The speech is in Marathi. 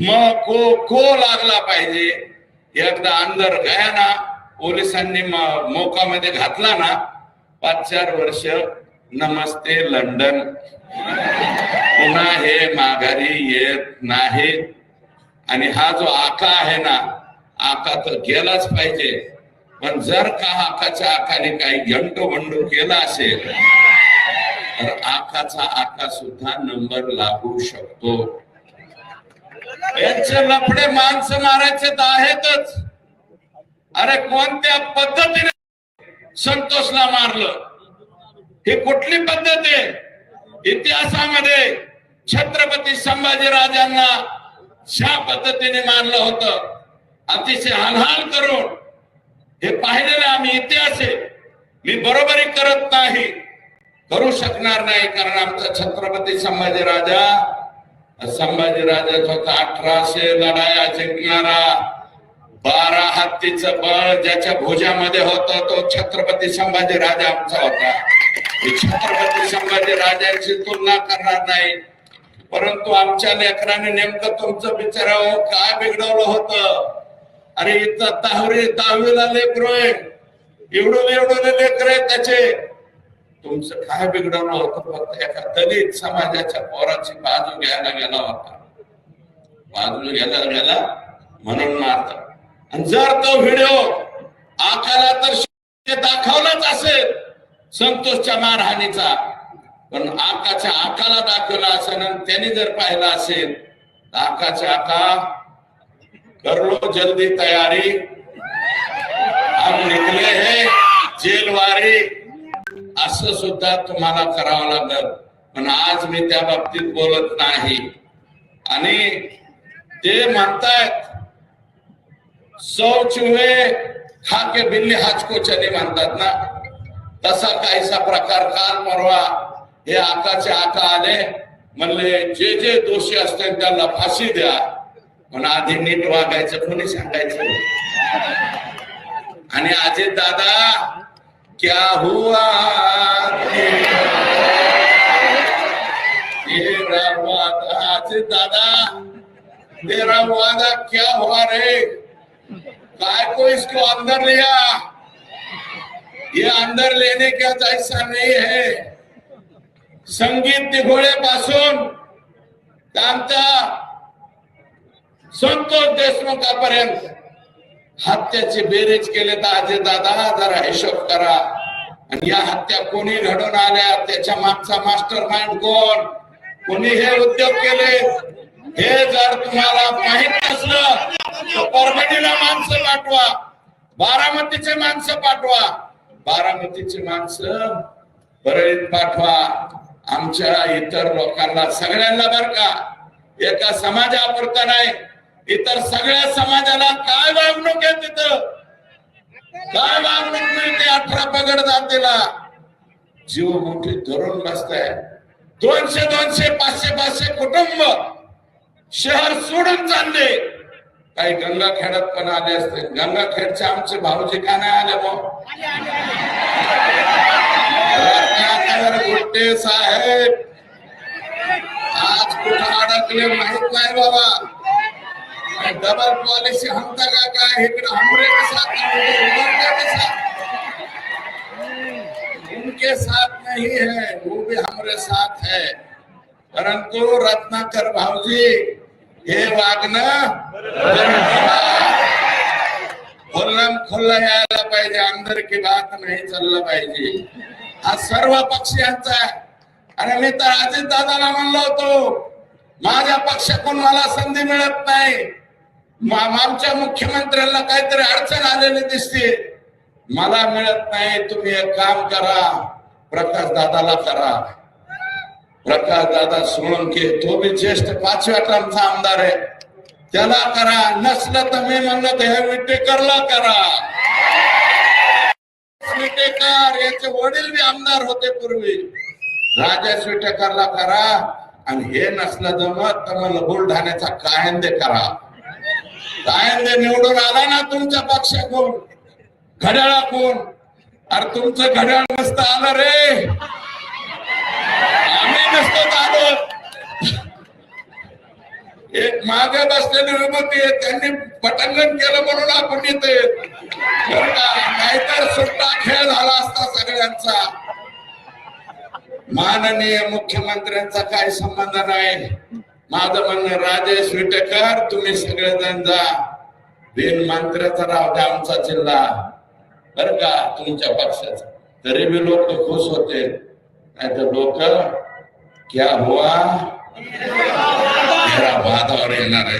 मग को को लागला पाहिजे? एकदा अंदर गया ना पोलिसांनी म- मोकामध्ये घातला ना पाच चार वर्ष नमस्ते लंडन. पुन्हा हे माघारी येत नाही. आणि हा जो आका आहे ना आका तर गेलाच पाहिजे. पण जर का आकाच्या आकाने काही घंटो बंडू केला असेल तर आकाचा आका सुद्धा नंबर लागू शकतो. यांचे लफडे माणसं मारायचे तर आहेतच. अरे कोणत्या पद्धतीने संतोषला मारलं? ही कुठली पद्धत आहे? इतिहासामध्ये छत्रपती संभाजी राजांना ज्या पद्धतीने मारलं होतं. अतिशय हालहाल करून. हे पाहिलेलं आम्ही इतिहास आहे. मी बरोबरी करत नाही. करू शकणार नाही कारण आमचा छत्रपती संभाजी राजा संभाजी राजाच होता. अठराशे लढाया जिंकणारा बारा हत्तीच बळ ज्याच्या भुजामध्ये होत तो छत्रपती संभाजी राजा आमचा होता. छत्रपती संभाजी राजांची तुलना करणार नाही. परंतु आमच्या लेकराने नेमकं तुमचं बिचारावं हो काय बिघडवलं होतं? अरे इथं दहावी दहावीला लेकर एवढं एवढं लेकर आहे त्याचे. तुमचं काय बिघडवलं होतं फक्त एका दलित समाजाच्या पोराची बाजू घ्यायला गेला होता. बाजू घ्यायला गेला म्हणून मारतात. आणि जर तो व्हिडिओ आकाला तर दाखवलाच असेल संतोषच्या मारहाणीचा. पण आकाच्या आकाला दाखवला असेल आणि त्यांनी जर पाहिला असेल तर आकाच्या आका करलो जल्दी तयारी. हम निकले हे जेलवारी. असं सुद्धा तुम्हाला करावं लागल. पण आज मी त्या बाबतीत बोलत नाही. आणि ते म्हणतायत सौ चुहे खाके बिल्ली हाचको चली म्हणतात ना. तसा काहीसा प्रकार काल परवा हे आकाचे आका आले. म्हणले जे जे दोषी असतील त्यांना फाशी द्या. पण आधी नीट वागायचं कोणी सांगायचं? आणि आजी दादा क्या हुआ? तेरा वादा अजित दादा तेरा वादा क्या हुआ रे? काय को इसको अंदर लिया? ये अंदर लेने का जैसा नहीं है। संगीत दिघोळे पासून त्यांचा संतोष देशमुखापर्यंत हत्याची बेरीज केले तर अजय दादा जरा हिशोब करा. आणि या हत्या कोणी घडून आल्या? त्याच्या मागचा मास्टर माइंड कोण? कोणी हे उद्योग केले? हे जर तुम्हाला माहीत नसलं तर परभणीला माणसं पाठवा. बारामतीचे माणसं पाठवा. बारामतीचे माणसं परळीत पाठवा. आमच्या इतर लोकांना सगळ्यांना बर का. एका समाजापुरता नाही. इतर सगळ्या समाजाला काय वागणूक आहे तिथं? काय वागणूक मिळते अठरा पगड जातीला? जीव मोठी धरून बसताय. दोनशे दोनशे पाचशे पाचशे कुटुंब शहर सोडून चालले. काही गंगाखेडात पण आले असते. गंगाखेडचे आमचे भाऊजी का नाही आले मग? गुट्टे साहेब. आज कुठं अडकले माहीत नाही बाबा. डबल पॉलिसी हम तक आ इकडे हमरे के साथ उनके के साथ? उनके साथ नहीं है वो भी हमारे साथ है। परंतु रत्नाकर भावजी हे वागणं खुल्लम खुल्ला यायला पाहिजे अंदर की बात नाही चाललं पाहिजे. हा सर्व पक्षांचा अरे आणि मी तर अजित दादाला म्हणलो होतो माझ्या पक्षातून मला संधी मिळत नाही. आमच्या मुख्यमंत्र्यांना काहीतरी अडचण आलेली दिसते. मला मिळत नाही तुम्ही एक काम करा. प्रकाश दादाला करा. प्रकाश दादा सोळंके तो बी ज्येष्ठ पाचव्या टर्मचा आमदार आहे. त्याला करा. नसलं तर मी म्हणलं तर हे विटेकरला करा. विटेकर याचे वडील बी आमदार होते पूर्वी. राजेश विटेकरला करा. आणि हे नसलं जमत तर मग बुलढाण्याचा कायंदे करा. कायंदे निवडून आला ना तुमच्या पक्षाकडून? कोण? अरे तुमचं घड्याळ नसतं आलं रे. आम्ही नसतो आलो एक मागे बसलेली विभूती आहे त्यांनी पटंगण केलं म्हणून आपण इथे नाहीतर सुट्टा खेळ झाला असता सगळ्यांचा. माननीय मुख्यमंत्र्यांचा काही संबंध नाही. माझं म्हणणं राजेश विटेकर तुम्ही सगळेजण जा. बिन मंत्र्याचा राव द्या आमचा जिल्हा. बर का तुमच्या पक्षाचा. तरी बी लोक खुश होते. नाही तर लोक क्या हुआ? मेरा वादावर येणार आहे